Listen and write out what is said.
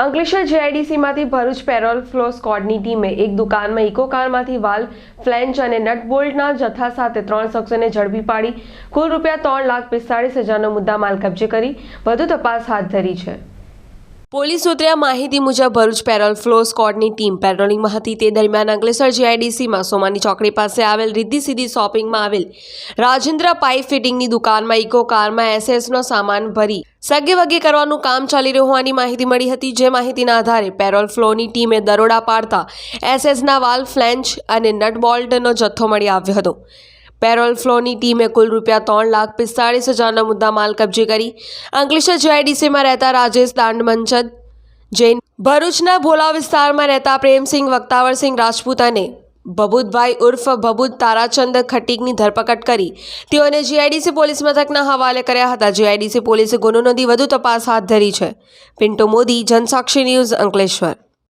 અંકલેશ્વર જીઆઈડીસીમાંથી Bharuch parole furlough સ્કોડની ટીમે એક દુકાનમાં ઇકો કારમાંથી વાલ ફ્લેન્ચ અને નટ બોલ્ટના જથ્થા સાથે ત્રણ શખ્સોને ઝડપી પાડી. કુલ રૂપિયા ત્રણ લાખ પિસ્તાળીસ હજારનો મુદ્દામાલ કબજે કરી. વધુ તપાસ હાથ ધરી છે. પોલીસ સૂત્રે માહિતી મુજબ ભરૂચ પેરોલ ફ્લો સ્કોડની ટીમ પેટ્રોલિંગમાં હતી. તે દરમિયાન અંકલેશ્વર જીઆઈડીસીમાં સોમાની ચોકડી પાસે આવેલ રિદ્ધિ સીધી શોપિંગમાં આવેલ રાજેન્દ્ર પાઇપ ફિટિંગની દુકાનમાં ઇકો કારમાં એસએસનો સામાન ભરી સગે વગે કરવાનું કામ ચાલી રહ્યું હોવાની માહિતી મળી હતી, જે માહિતીના આધારે પેરોલ ફ્લોની ટીમે દરોડા પાડતા એસએસના વાલ ફ્લેન્ચ અને નટ બોલ્ટનો જથ્થો મળી આવ્યો હતો. પેરોલ ફ્લોની ટીમે કુલ રૂપિયા ત્રણ લાખ પિસ્તાળીસ હજારનો મુદ્દા માલ કબજે કરી. અંકલેશ્વર જીઆઈડીસીમાં રહેતા રાજેશ દાંડમંચદ જૈન ભરૂચના ભોલા વિસ્તારમાં રહેતા પ્રેમસિંહ વક્તાવરસિંહ રાજપૂત અને ભબુતભાઈ ઉર્ફ ભબુત તારાચંદ ખટીકની ધરપકડ કરી. તેઓને જીઆઈડીસી પોલીસ મથકના હવાલે કર્યા હતા. જીઆઈડીસી પોલીસે ગુનો નોંધી વધુ તપાસ હાથ ધરી છે. Pinto Modi, Janasakshi news Ankleshwar.